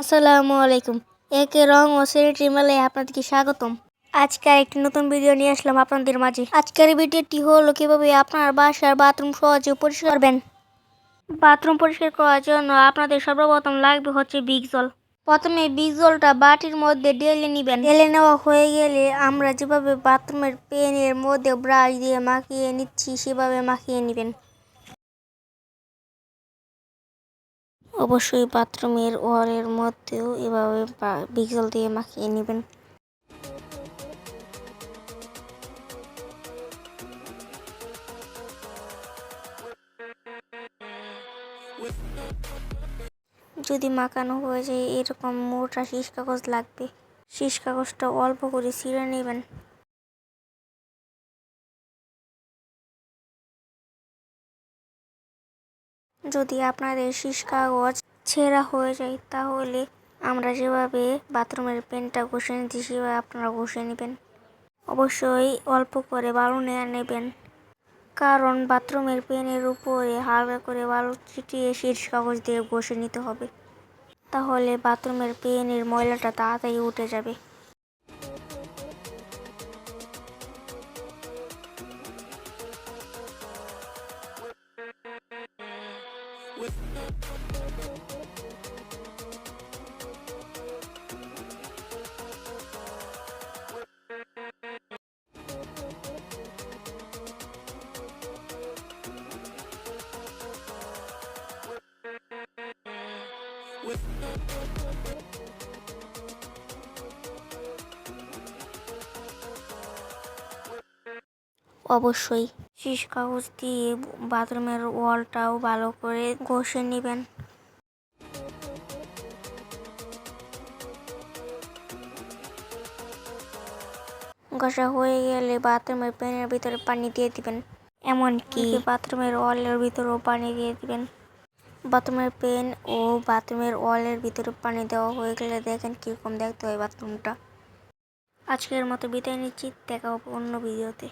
আসসালামু আলাইকুম। একে রং ও সেরিটি মেলায় আপনাদেরকে স্বাগতম। আজকের একটি নতুন ভিডিও নিয়ে আসলাম আপনাদের মাঝে। আজকের ভিডিওটি হলো কীভাবে আপনার বাসার বাথরুম সহজে পরিষ্কার করবেন। বাথরুম পরিষ্কার করার জন্য আপনাদের সর্বপ্রথম লাগবে হচ্ছে বিগ জল। প্রথমে বিগ জলটা বাটির মধ্যে ঢেলে নেবেন। ঢেলে নেওয়া হয়ে গেলে আমরা যেভাবে বাথরুমের পেনের মধ্যে ব্রাশ দিয়ে মাখিয়ে নিচ্ছি, সেভাবে মাখিয়ে নেবেন। অবশ্যই বাথরুমের ওয়ালের মধ্যেও এভাবে বা- বিগল দিয়ে মাখিয়ে নেবেন। যদি মাখানো হয়ে যায়, এরকম মোটা শীষ কাগজ লাগবে। শীষ কাগজটা অল্প করে ছিঁড়ে নেবেন। যদি আপনাদের শীষ কাগজ ছেঁড়া হয়ে যায়, তাহলে আমরা যেভাবে বাথরুমের পেনটা ঘষে নিচ্ছি সেভাবে আপনারা ঘষে নেবেন। অবশ্যই অল্প করে বালু নিয়ে নেবেন, কারণ বাথরুমের পেনের উপরে হালকা করে বালু ছিটিয়ে শীর্ষ কাগজ দিয়ে ঘষে নিতে হবে। তাহলে বাথরুমের পেনের ময়লাটা তাড়াতাড়ি উঠে যাবে। অবশ্যই শীষ কাগজ দিয়ে বাথরুমের ওয়ালটাও ভালো করে ঘষে নেবেন। ঘষা হয়ে গেলে বাথরুমের পেনের ভিতরে পানি দিয়ে দিবেন। এমনকি বাথরুমের ওয়ালের ভিতরেও পানি দিয়ে দিবেন। বাথরুমের পেন ও বাথরুমের ওয়ালের ভিতরে পানি দেওয়া হয়ে গেলে দেখেন কীরকম দেখতে হয় বাথরুমটা। আজকের মতো বিদায় নিচ্ছি দেখা হবে অন্য ভিডিওতে।